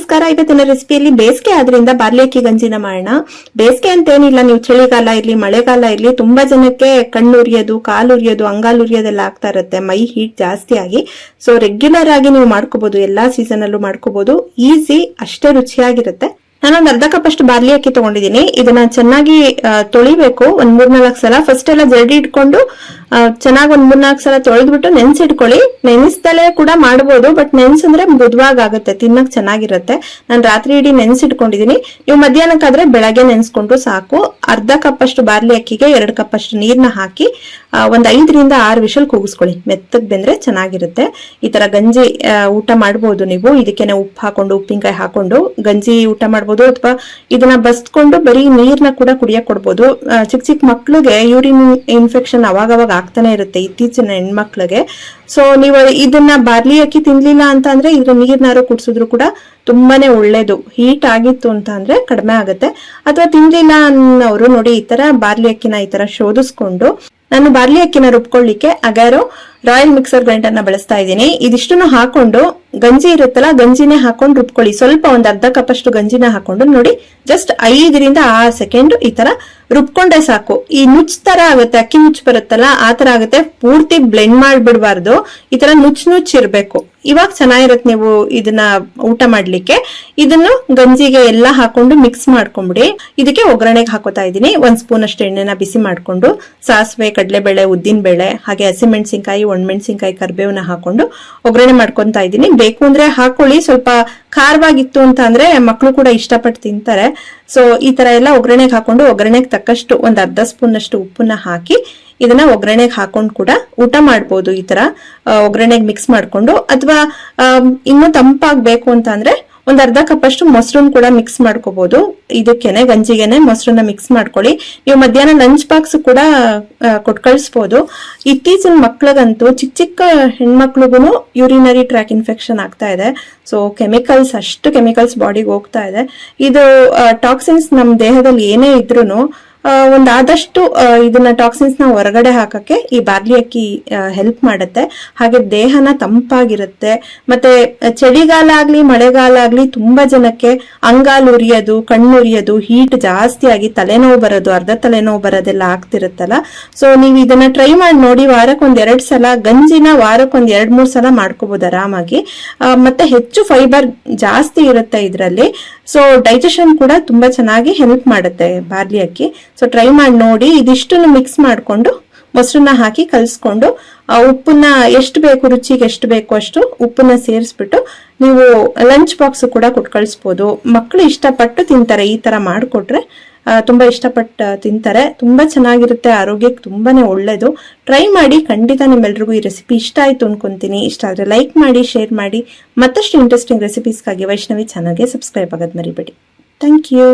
ನಮಸ್ಕಾರ. ಇವತ್ತಿನ ರೆಸಿಪಿಯಲ್ಲಿ ಬೇಸಿಗೆ ಆದ್ರಿಂದ ಬಾರ್ಲಿ ಅಕ್ಕಿ ಗಂಜಿನ ಮಾಡೋಣ ಬೇಸಿಗೆ ಅಂತೇನಿಲ್ಲ, ನೀವು ಚಳಿಗಾಲ ಇರ್ಲಿ, ಮಳೆಗಾಲ ಇರ್ಲಿ, ತುಂಬಾ ಜನಕ್ಕೆ ಕಣ್ಣು ಉರಿಯೋದು, ಕಾಲು ಉರಿಯೋದು, ಅಂಗಾಲು ಉರಿಯೋದೆಲ್ಲ ಆಗ್ತಾ ಇರುತ್ತೆ. ಮೈ ಹೀಟ್ ಜಾಸ್ತಿ ಆಗಿ. ಸೊ ರೆಗ್ಯುಲರ್ ಆಗಿ ನೀವು ಮಾಡ್ಕೋಬಹುದು ಎಲ್ಲಾ ಸೀಸನ್ ಅಲ್ಲೂ ಮಾಡ್ಕೋಬಹುದು ಈಸಿ ಅಷ್ಟೇ ರುಚಿಯಾಗಿರುತ್ತೆ. ನಾನೊಂದು ಅರ್ಧ ಕಪ್ ಅಷ್ಟು ಬಾರ್ಲಿ ಅಕ್ಕಿ ತಗೊಂಡಿದ್ದೀನಿ. ಇದನ್ನ ಚೆನ್ನಾಗಿ ತೊಳಿಬೇಕು. ಒಂದ್ ಮೂರ್ನಾಲ್ಕು ಸಲ. ಫಸ್ಟ್ ಎಲ್ಲ ಜರಡಿ ಇಟ್ಕೊಂಡು ಚೆನ್ನಾಗಿ ಒಂದ್ ಮೂರ್ನಾಲ್ಕು ಸಲ ತೊಳೆದ್ಬಿಟ್ಟು ನೆನ್ಸಿಟ್ಕೊಳ್ಳಿ ನೆನೆಸ್ದಲೇ ಕೂಡ ಮಾಡ್ಬೋದು, ಬಟ್ ನೆನ್ಸಂದ್ರೆ ಅಂದ್ರೆ ಆಗುತ್ತೆ, ತಿನ್ನಕ್ ಚೆನ್ನಾಗಿರುತ್ತೆ. ನಾನು ರಾತ್ರಿ ಇಡೀ ನೆನ್ಸಿಟ್ಕೊಂಡಿದೀನಿ ನೀವು ಮಧ್ಯಾಹ್ನಕ್ಕಾದ್ರೆ ಬೆಳಗ್ಗೆ ನೆನ್ಸ್ಕೊಂಡ್ರು ಸಾಕು. ಅರ್ಧ ಕಪ್ ಅಷ್ಟು ಬಾರ್ಲಿ ಅಕ್ಕಿಗೆ ಎರಡು ಕಪ್ ಅಷ್ಟು ನೀರ್ನ ಹಾಕಿ ಒಂದ್ ಐದರಿಂದ ಆರು ವಿಷಲ್ ಕೂಗಿಸ್ಕೊಳ್ಳಿ. ಮೆತ್ತಗ್ ಬೆಂದ್ರೆ ಚೆನ್ನಾಗಿರುತ್ತೆ. ಈ ತರ ಗಂಜಿ ಊಟ ಮಾಡ್ಬೋದು ನೀವು. ಇದಕ್ಕೆನೆ ಉಪ್ಪು ಹಾಕೊಂಡು, ಉಪ್ಪಿನಕಾಯಿ ಹಾಕೊಂಡು, ಗಂಜಿ ಊಟ ಮಾಡ್ಬೋದು. ಅಥವಾ ಇದನ್ನ ಬಸ್ಕೊಂಡು ಬರೀ ನೀರ್ನ ಕೂಡ ಕುಡಿಯಕ್ ಕೊಡ್ಬೋದು. ಚಿಕ್ಕ ಚಿಕ್ಕ ಮಕ್ಳಿಗೆ ಯೂರಿನ್ ಇನ್ಫೆಕ್ಷನ್ ಅವಾಗವಾಗ ಆಗ್ತಾನೆ ಇರುತ್ತೆ ಇತ್ತೀಚಿನ ಹೆಣ್ಮಕ್ಳಿಗೆ. ಸೊ ನೀವು ಇದನ್ನ ಬಾರ್ಲಿ ಅಕ್ಕಿ ತಿನ್ಲಿಲ್ಲ ಅಂತ ಅಂದ್ರೆ ಇದ್ರ ನೀರ್ನಾರು ಕುಡ್ಸಿದ್ರು ಕೂಡ ತುಂಬಾನೇ ಒಳ್ಳೇದು. ಹೀಟ್ ಆಗಿತ್ತು ಅಂತ ಅಂದ್ರೆ ಕಡಿಮೆ ಆಗುತ್ತೆ. ಅಥವಾ ತಿನ್ಲಿಲ್ಲ ಅನ್ನೋರು ನೋಡಿ ಈ ತರ ಬಾರ್ಲಿ ಅಕ್ಕಿನ ಈ ತರ ಶೋಧಿಸ್ಕೊಂಡು. ನಾನು ಬಾರ್ಲಿ ಅಕ್ಕಿನ ರುಬ್ಕೊಳ್ಳಿಕ್ಕೆ ಅಗಾರೋ ರಾಯಲ್ ಮಿಕ್ಸರ್ ಗ್ರೈಂಡರ್ನ ಬಳಸ್ತಾ ಇದ್ದೀನಿ. ಇದಿಷ್ಟನ್ನು ಹಾಕೊಂಡು ಗಂಜಿ ಇರುತ್ತಲ್ಲ, ಗಂಜಿನೇ ಹಾಕೊಂಡು ರುಬ್ಕೊಳ್ಳಿ. ಸ್ವಲ್ಪ ಒಂದ್ ಅರ್ಧ ಕಪ್ ಅಷ್ಟು ಗಂಜಿನ ಹಾಕೊಂಡು ನೋಡಿ ಜಸ್ಟ್ ಐದರಿಂದ ಆರು ಸೆಕೆಂಡ್ ಈ ತರ ರುಬ್ಕೊಂಡೆ ಸಾಕು. ಈ ನುಚ್ ತರ ಆಗುತ್ತೆ, ಅಕ್ಕಿ ನುಚ್ಚು ಬರುತ್ತಲ್ಲ, ಆ ತರ ಆಗುತ್ತೆ. ಪೂರ್ತಿ ಬ್ಲೆಂಡ್ ಮಾಡ್ಬಿಡ್ಬಾರ್ದು. ಈ ತರ ನುಚ್ ನುಚ್ ಇರ್ಬೇಕು. ಇವಾಗ ಚೆನ್ನಾಗಿರುತ್ತೆ ನೀವು ಇದನ್ನ ಊಟ ಮಾಡ್ಲಿಕ್ಕೆ. ಇದನ್ನು ಗಂಜಿಗೆ ಎಲ್ಲ ಹಾಕೊಂಡು ಮಿಕ್ಸ್ ಮಾಡ್ಕೊಂಡ್ಬಿಡಿ ಇದಕ್ಕೆ ಒಗ್ಗರಣೆಗೆ ಹಾಕೋತಾ ಇದ್ದೀನಿ. ಒಂದ್ ಸ್ಪೂನ್ ಅಷ್ಟು ಎಣ್ಣೆನ ಬಿಸಿ ಮಾಡ್ಕೊಂಡು, ಸಾಸಿವೆ, ಕಡಲೆಬೇಳೆ ಉದ್ದಿನ ಬೇಳೆ ಹಾಗೆ ಹಸಿಮೆಣಸಿನ್ಕಾಯಿ ಒಣಮೆಣಸಿನ್ಕಾಯಿ, ಕರ್ಬೇವನ್ನ ಹಾಕೊಂಡು ಒಗ್ಗರಣೆ ಮಾಡ್ಕೊತಾ ಇದ್ದೀನಿ. ಬೇಕು ಅಂದ್ರೆ ಹಾಕೊಳ್ಳಿ. ಸ್ವಲ್ಪ ಖಾರವಾಗಿತ್ತು ಅಂತ ಅಂದ್ರೆ ಮಕ್ಕಳು ಕೂಡ ಇಷ್ಟಪಟ್ಟು ತಿಂತಾರೆ. ಸೊ ಈ ತರ ಎಲ್ಲ ಒಗ್ಗರಣೆಗೆ ಹಾಕೊಂಡು ಒಗ್ಗರಣೆಗೆ ತಕ್ಕಷ್ಟು ಒಂದ್ ಅರ್ಧ ಸ್ಪೂನ್ ಅಷ್ಟು ಉಪ್ಪನ್ನ ಹಾಕಿ ಇದನ್ನ ಒಗ್ಗರಣೆಗೆ ಹಾಕೊಂಡು ಕೂಡ ಊಟ ಮಾಡ್ಬೋದು ಈ ತರ ಒಗ್ಗರಣೆಗೆ ಮಿಕ್ಸ್ ಮಾಡ್ಕೊಂಡು. ಅಥವಾ ಇನ್ನು ತಂಪಾಗ್ಬೇಕು ಅಂತ ಅಂದ್ರೆ ಒಂದ್ ಅರ್ಧ ಕಪ್ ಅಷ್ಟು ಮೊಸರನ್ನ ಕೂಡ ಮಿಕ್ಸ್ ಮಾಡ್ಕೋಬಹುದು ಇದಕ್ಕೇನೆ ಗಂಜಿಗೆನೆ ಮೊಸರನ್ನ ಮಿಕ್ಸ್ ಮಾಡ್ಕೊಳ್ಳಿ. ನೀವು ಮಧ್ಯಾಹ್ನ ಲಂಚ್ ಬಾಕ್ಸ್ ಕೂಡ ಕೊಟ್ ಇತ್ತೀಚಿನ ಮಕ್ಳಿಗಂತೂ ಚಿಕ್ಕ ಚಿಕ್ಕ ಹೆಣ್ಮಕ್ಳಿಗೂ ಯೂರಿನರಿ ಟ್ರ್ಯಾಕ್ ಇನ್ಫೆಕ್ಷನ್ ಆಗ್ತಾ ಇದೆ. ಸೊ ಕೆಮಿಕಲ್ಸ್ ಅಷ್ಟು ಕೆಮಿಕಲ್ಸ್ ಬಾಡಿಗೆ ಹೋಗ್ತಾ ಇದೆ. ಇದು ಟಾಕ್ಸಿನ್ಸ್ ನಮ್ಮ ದೇಹದಲ್ಲಿ ಏನೇ ಇದ್ರೂನು ಆ, ಒಂದ್ ಆದಷ್ಟು ಇದನ್ನ ಟಾಕ್ಸಿನ್ಸ್ನ ಹೊರಗಡೆ ಹಾಕಕ್ಕೆ ಈ ಬಾರ್ಲಿ ಅಕ್ಕಿ ಹೆಲ್ಪ್ ಮಾಡುತ್ತೆ. ಹಾಗೆ ದೇಹನ ತಂಪಾಗಿರುತ್ತೆ. ಮತ್ತೆ ಚಳಿಗಾಲ ಆಗ್ಲಿ, ಮಳೆಗಾಲ ಆಗ್ಲಿ ತುಂಬಾ ಜನಕ್ಕೆ ಅಂಗಾಲು ಉರಿಯೋದು ಕಣ್ಣುರಿಯೋದು ಹೀಟ್ ಜಾಸ್ತಿ ಆಗಿ ತಲೆನೋವು ಬರೋದು, ಅರ್ಧ ತಲೆನೋವು ಬರೋದೆಲ್ಲ ಆಗ್ತಿರುತ್ತಲ್ಲ. ಸೊ ನೀವು ಇದನ್ನ ಟ್ರೈ ಮಾಡಿ ನೋಡಿ, ವಾರಕ್ಕೆ ಒಂದ್ ಎರಡ್ ಸಲ, ಗಂಜಿನ ವಾರಕ್ಕೆ ಒಂದ್ ಎರಡ್ ಮೂರ್ ಸಲ ಮಾಡ್ಕೋಬಹುದು ಆರಾಮಾಗಿ. ಮತ್ತೆ ಹೆಚ್ಚು ಫೈಬರ್ ಜಾಸ್ತಿ ಇರುತ್ತೆ ಇದರಲ್ಲಿ. ಸೊ ಡೈಜೆಷನ್ ಕೂಡ ತುಂಬಾ ಚೆನ್ನಾಗಿ ಹೆಲ್ಪ್ ಮಾಡುತ್ತೆ ಬಾರ್ಲಿ ಅಕ್ಕಿ. ಸೊ ಟ್ರೈ ಮಾಡಿ ನೋಡಿ. ಇದಿಷ್ಟನ್ನು ಮಿಕ್ಸ್ ಮಾಡಿಕೊಂಡು, ಮೊಸರನ್ನ ಹಾಕಿ ಕಲಿಸ್ಕೊಂಡು ಉಪ್ಪನ್ನ ಎಷ್ಟು ಬೇಕು, ರುಚಿಗೆ ಎಷ್ಟು ಬೇಕು ಅಷ್ಟು ಉಪ್ಪನ್ನ ಸೇರಿಸ್ಬಿಟ್ಟು, ನೀವು ಲಂಚ್ ಬಾಕ್ಸ್ ಕೂಡ ಕೊಟ್ಟು ಕಳಿಸ್ಬೋದು. ಮಕ್ಕಳು ಇಷ್ಟಪಟ್ಟು ತಿಂತಾರೆ, ಈ ತರ ಮಾಡಿಕೊಟ್ರೆ. ತುಂಬಾ ಇಷ್ಟಪಟ್ಟು ತಿಂತಾರೆ. ತುಂಬಾ ಚೆನ್ನಾಗಿರುತ್ತೆ, ಆರೋಗ್ಯಕ್ಕೆ ತುಂಬಾನೇ ಒಳ್ಳೇದು. ಟ್ರೈ ಮಾಡಿ, ಖಂಡಿತ ನಿಮ್ಮೆಲ್ರಿಗೂ ಈ ರೆಸಿಪಿ ಇಷ್ಟ ಆಯ್ತು ಅನ್ಕೊಂತೀನಿ. ಇಷ್ಟ ಆದ್ರೆ ಲೈಕ್ ಮಾಡಿ ಶೇರ್ ಮಾಡಿ. ಮತ್ತಷ್ಟು ಇಂಟ್ರೆಸ್ಟಿಂಗ್ ರೆಸಿಪೀಸ್ಗಾಗಿ ವೈಷ್ಣವಿ ಚಾನಲ್ಗೆ ಸಬ್ಸ್ಕ್ರೈಬ್ ಆಗೋದು ಮರಿಬೇಡಿ. Thank you